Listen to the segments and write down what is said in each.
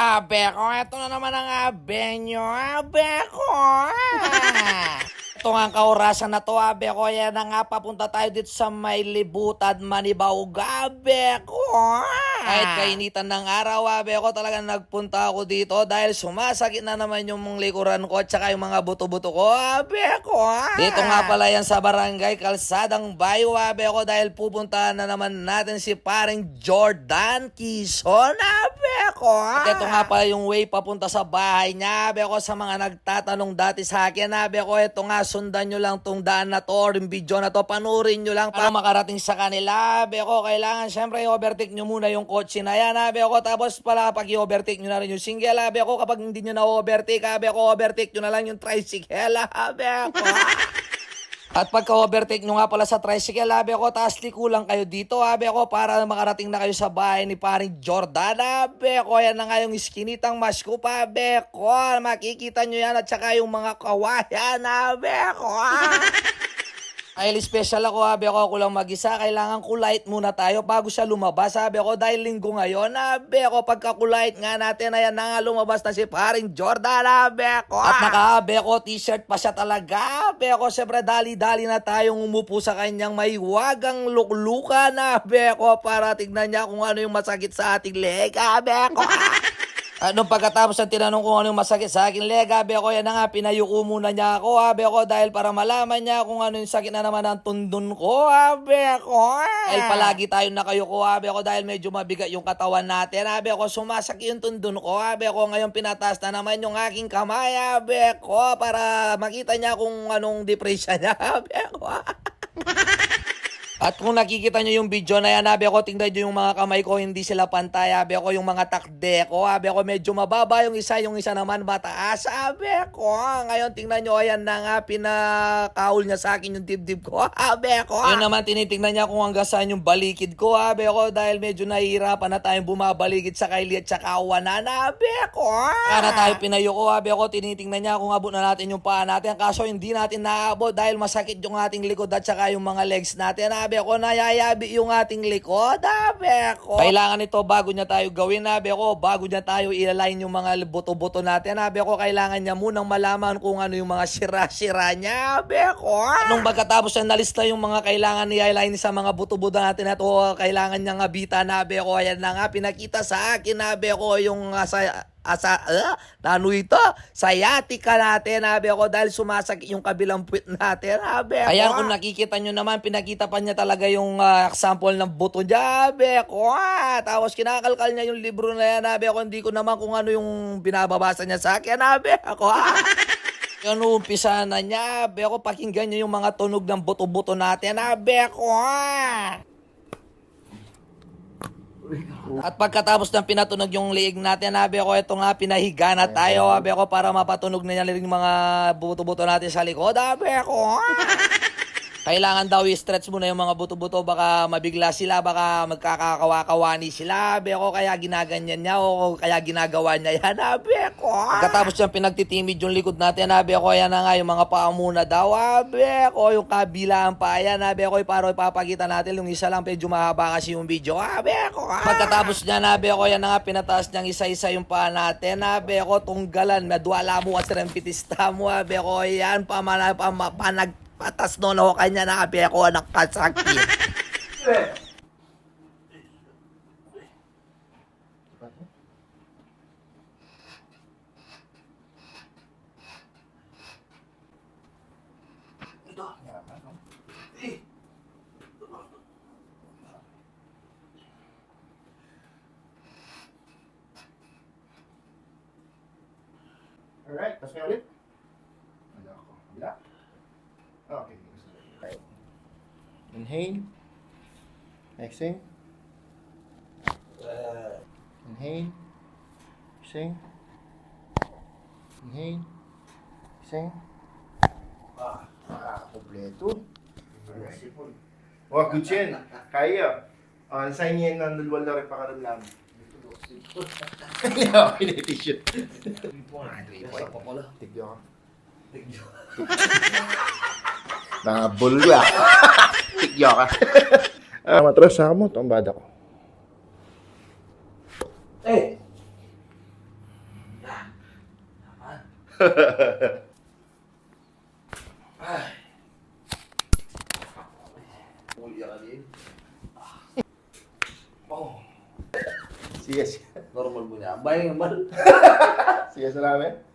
Abe ko, eto na naman ang abe nyo. Abe ko. Ito nga ang kaorasan na to, abe ko. Yan na nga, papunta tayo dito sa may libutan, manibaw. Abe ko. Kahit kainitan ng araw, abe ko talagang nagpunta ako dito dahil sumasakit na naman yung mga likuran ko at saka yung mga buto-buto ko. Abe ko. Dito nga pala yan sa barangay Kalsadang Bayo, abe ko dahil pupuntahan na naman natin si paring Jordan Kison, abe ko. At ito nga pala yung way papunta sa bahay niya, abe ko sa mga nagtatanong dati sa akin, abe ko ito nga sundan nyo lang tong daan na to or yung video na to, panurin nyo lang para makarating sa kanila, abe ko kailangan syempre i-overtake nyo muna yung kotse na yan, abe ko tapos pala pag i-overtake nyo na rin yung single, abe ko kapag hindi nyo na-overtake, abe ko overtake nyo na lang yung tricycle, abe ko. At pagka-overtake nyo nga pala sa tricycle, abe ko, taas liko lang kayo dito, abe ko, para makarating na kayo sa bahay ni paring Jordan, abe ko. Yan na nga yung skinitang mask ko, abe ko. Makikita nyo yan at saka yung mga kawayan, abe ko. Dahil special ako, abe ko, ako lang mag-isa. Kailangan kulight muna tayo bago siya lumabas, sabi ko. Dahil linggo ngayon, abe ko, pagka kulight nga natin, ayan na nga lumabas na si paring Jordan, abe ko. At naka-abe ko, t-shirt pa siya talaga, abe ko. Siyempre, dali-dali na tayong umupo sa kanyang may wagang luklukan, abe ko, para tignan niya kung ano yung masakit sa ating leg, abe ko. Nung pagkatapos ng tinanong kung ano yung masakit sa akin leg, abe ko, yan na nga, pinayuko muna niya ako, abe ko, dahil para malaman niya kung ano yung sakit na naman ng tundon ko, abe ko. Dahil palagi tayo nakayuko, abe ko, dahil medyo mabigat yung katawan natin, abe ko, sumasakit yung tundon ko, abe ko, ngayon pinataas na naman yung aking kamay, abe ko, para makita niya kung anong depression niya, abe ko. At kung nakikita nyo yung video na yan, abe ko, tingnan nyo yung mga kamay ko, hindi sila pantay, abe ko, yung mga takde ko, abe ko, medyo mababa yung isa, yung isa naman mataas, abe ko. Ngayon, tingnan nyo, ayan na nga, pinakaul niya sa akin yung dibdib ko, abe ko. Yun naman, tinitingnan niya kung hanggang saan yung balikid ko, abe ko, dahil medyo nahihirapan na tayong bumabalikid sa kaili at sa kawanan, abe ko. Para tayo pinayo ko, abe ko, tinitingnan niya kung abot na natin yung paa natin, kaso hindi natin naabot dahil masakit yung ating likod at saka yung mga legs natin, abe ko, nayayabi yung ating likod, abe ko. Kailangan ito bago niya tayo gawin, abe ko, bago niya tayo ilaline yung mga buto-buto natin, abe ko, kailangan niya munang malaman kung ano yung mga sira-sira niya, abe ko. Nung pagkatapos niya nalista yung mga kailangan ni i-line sa mga buto-buto natin at oh, kailangan niya nga bita na, abe ko, ayan na nga, pinakita sa akin, abe ko, yung uh, sa asa uh, ano ito sayatika natin habi ako dahil sumasakit yung kabilang puwit natin habi ako ayan kung nakikita nyo naman pinakita pa niya talaga yung ah, example ng buto niya habi ako ah. tapos kinakalkal niya yung libro na yan habi ako hindi ko naman kung ano yung binababasa niya sa akin habi ako ah. Yan umpisa na niya, be ako pakinggan niyo yung mga tunog ng buto-buto natin, ha, be ako, ha. At pagkatapos ng pinatunog yung liig natin, habi ko, ito nga, pinahiga na tayo, habi ko, para mapatunog na niya yung mga buto-buto natin sa likod, habi ko. Kailangan daw i-stretch muna yung mga buto-buto, baka mabigla sila, baka magkakakawa-kawani sila, habi ko, kaya ginaganyan niya, o kaya ginagawa niya yan, habi ko. Pagkatapos yung pinagtitimid yung likod natin, habi ko, yan na nga, yung mga paa muna daw, habi ko, yung kabilaan pa, yan, habi ko, para ipapakita natin, yung isa lang, medyo mahaba kasi yung video, habi ko. Pagkatapos niya, habi ko, yan na nga, pinataas niyang isa-isa yung paa natin, habi ko, tunggalan, madwala mo kasi rin pitista mo, habi ko, yan, pamana, pama, panag, patas no no kanya na habi ko, nakasakit. Alright, tapos nga ulit. Wala ako. Wala. Okay. Right. Inhale. Exhale. Inhale. Exhale. Inhale. Exhale. Ah, ah, kompleto. Alright. Oh, good yan. Kaya. Ah, uh, sign yan ng dulwal na rin pakaramlam. Yeah, okay na t-shirt. Tigyo ka. Mga bulga. Tigyo ka. Ah. uh, ah, matras na mo, tambada ko. Eh! Ay. Uli ka din. Oh. Sige, sige. Normal mo na. Bayang naman. sige, salamat.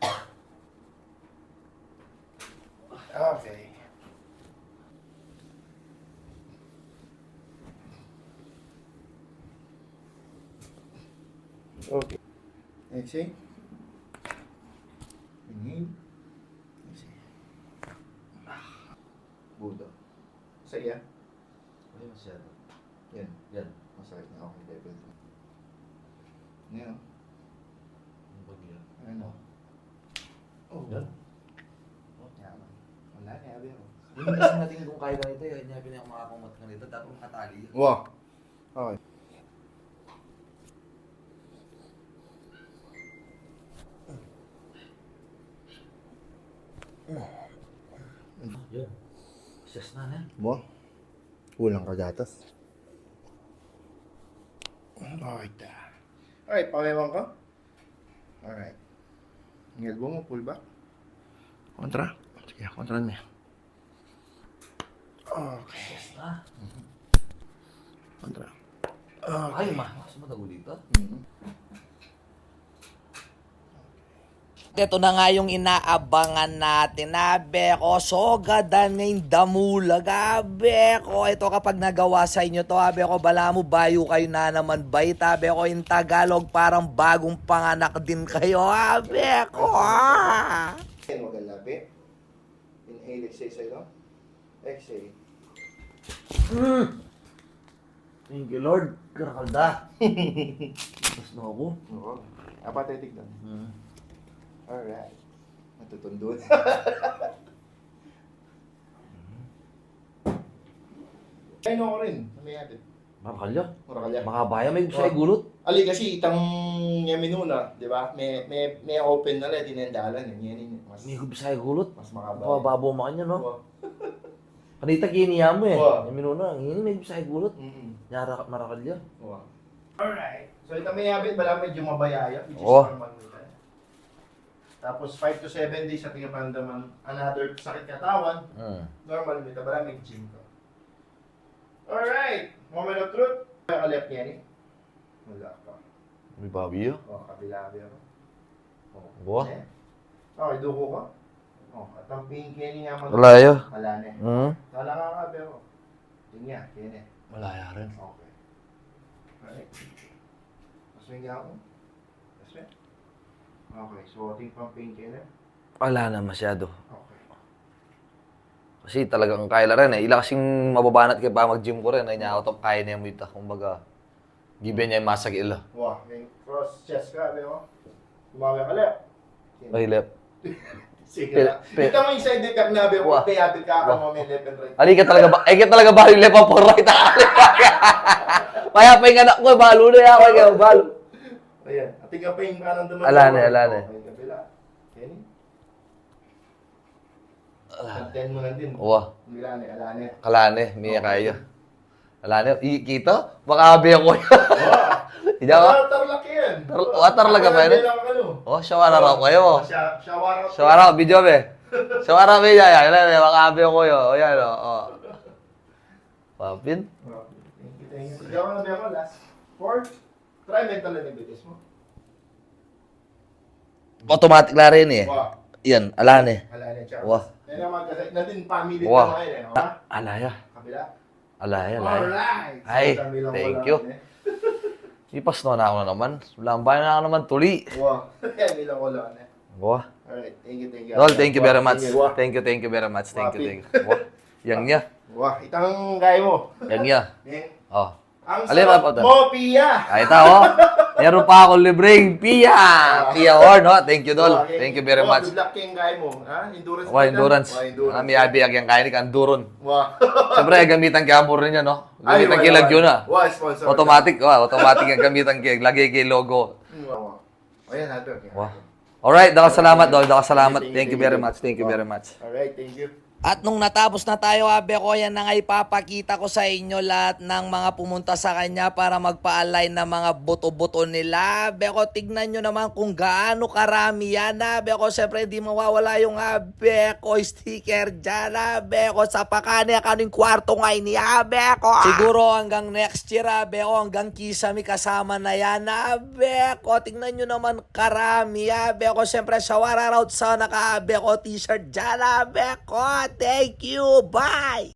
Exhale. Inhale. Exhale. Budo. Sa iya. Ay, masyado. Yan. Yan. Masakit na. Okay, level 2. Yan. Ang bagyo. Ano? Oh. Yan. Yaman. Wala, niyabi ako. Hindi kasi natin kung kaya ganito, yun niya pinaka makakumot ganito, dapat makatali. Wow. Okay. Yun. Siyas na na. Mo? Kulang ka gatas. Alright. Alright, pakaiwan ka. Alright. Ang elbow mo, pull back. Kontra. Sige, kontra niya. Okay. Siyas na. Kontra. Ay, ma. Mas matago dito. Mhm. Ito na nga yung inaabangan natin na beko. So, ganda ng damula. Gabe ko. Ito kapag nagawa sa inyo to, abe ko, bala mo, bayo kayo na naman bay. Tabe ko, in Tagalog, parang bagong panganak din kayo. Abe ko. ah. Inhale, wag ang labi. Inhale, exhale sa'yo. Exhale. Thank you, Lord. Karakalda. Tapos na ako. Oo. Apathetic lang. Hmm. Alright. Matutundun. Ay, no ko rin. Ano yan? Marakalya. Murakalya. Makabaya, may gusto ay gulot. Ali kasi itang yaminuna, di ba? May may may open na lang dinendalan eh. Yan yun. Mas May gusto ay gulot. mas makaba. Mababo mo kanya, no? Oo. Kanita kiniya mo eh. Oo. Yung minuna, ang hini may ay gulot. Mm. Nyara marakalya. Oo. Alright. So ito may habit bala medyo mabayaya which is Oo. normal. Tapos 5 to 7 days sa tingin pandaman another sakit katawan, Hmm. normal may gym ka. Alright. Moment of truth. Kalep niya ni. Wala pa. May babi yun. Oh, kabila pero. Oh. Buwa. Eh. Okay, duko ka. Oh, at ang pinky niya man. Wala yun. Wala na. eh. Hmm? Wala ka ka pero. Yun eh. Wala rin. Okay. Alright. Mas may ako. Okay, so ating pang na. Wala na masyado. Okay. Kasi talagang kaya rin eh. Ila kasing mababanat kay pa mag-gym ko rin. Ay niya out of kaya niya mo ito. Kumbaga, given niya yung masag ila. Wow, may cross chest ka, pero. Umawi ka left. Ay, lep. Sige Pe- na. pe- Ito mo yung side dip na pero Wah. may habit ka ako mo may left and right. Ali ka talaga ba? Ay ka talaga ba yung lepa for right? Kaya pa yung anak ko, balo na yan. Kaya balo. Ayan. Yung anong dumating. Ala na, ala na. Okay, kabila. Kenny. Content mo lang din. Wah, Bila na, ala na. kalane, miya kayo. Kalane, i- kita? Baka abi ako. Hindi ako. Ah, tarlak yan. Tar- ah, tarlak ka ba yun? Ano. Oh, shawara raw kayo. Siya- Shawara. Shawara, video be. Shawara be ya, ya. Yan, baka abi ako yo. O yan, o. Oh. Papin? Oh, Thank you, thank you. Ikaw na ba ako last? Four. Try mental abilities mo. Automatic na rin eh. Wow. Yan, alane. Ala na, Charles. Wah. Yan naman kasi, natin family Wah. na ngayon eh. Okay? Alaya. Kabila. Alaya, alaya. Alright. Ay, lang thank wala you. eh. Ipas na na ako na naman. Lambay na ako naman tuli. Wow. Yan, nilang wala eh. Wah. Alright, thank you, thank you. Lol, thank you very much. Wah. Thank you, thank you very much. Thank you, thank you. Wah. Yang niya. Wah, itang gaya mo. Yang niya. Eh, Oh. Ang Alin sarap ba to? mo, Pia! Ay, ito, oh. Meron pa ako libreng Pia. Pia Horn, oh. Thank you, Dol. Thank you very Oh, much. Good luck kayong gaya mo. Ha? Endurance. Yan? endurance. Wah, endurance. Ah, may abi ang kaya ni Kanduron. Wah. Siyempre, gamitan kaya mo rin yan, no? Ay, Gamitan wala, kilag yun, wala. ah. Wah, sponsor. Automatic, oh. Automatic ang gamitan kay Lagay kay logo. Wah. Ayan, natin. Wah. Alright, daka salamat, Dol. Daka salamat. Thank you very much. Thank you very much. Alright, thank you. At nung natapos na tayo, abe ko, yan na nga ipapakita ko sa inyo lahat ng mga pumunta sa kanya para magpa-align ng mga buto-buto nila. Abe ko, tignan nyo naman kung gaano karami yan. Abe ko, syempre di mawawala yung abe ko sticker dyan. Abe ko, sa pakani kaning kwarto ngay ni abe ko. Siguro hanggang next year, abe ko, hanggang kisami kasama na yan. Abe ko, tignan nyo naman karami. Abe ko, syempre shawara out sa naka-abe ko t-shirt dyan. Abe ko, thank you, bye!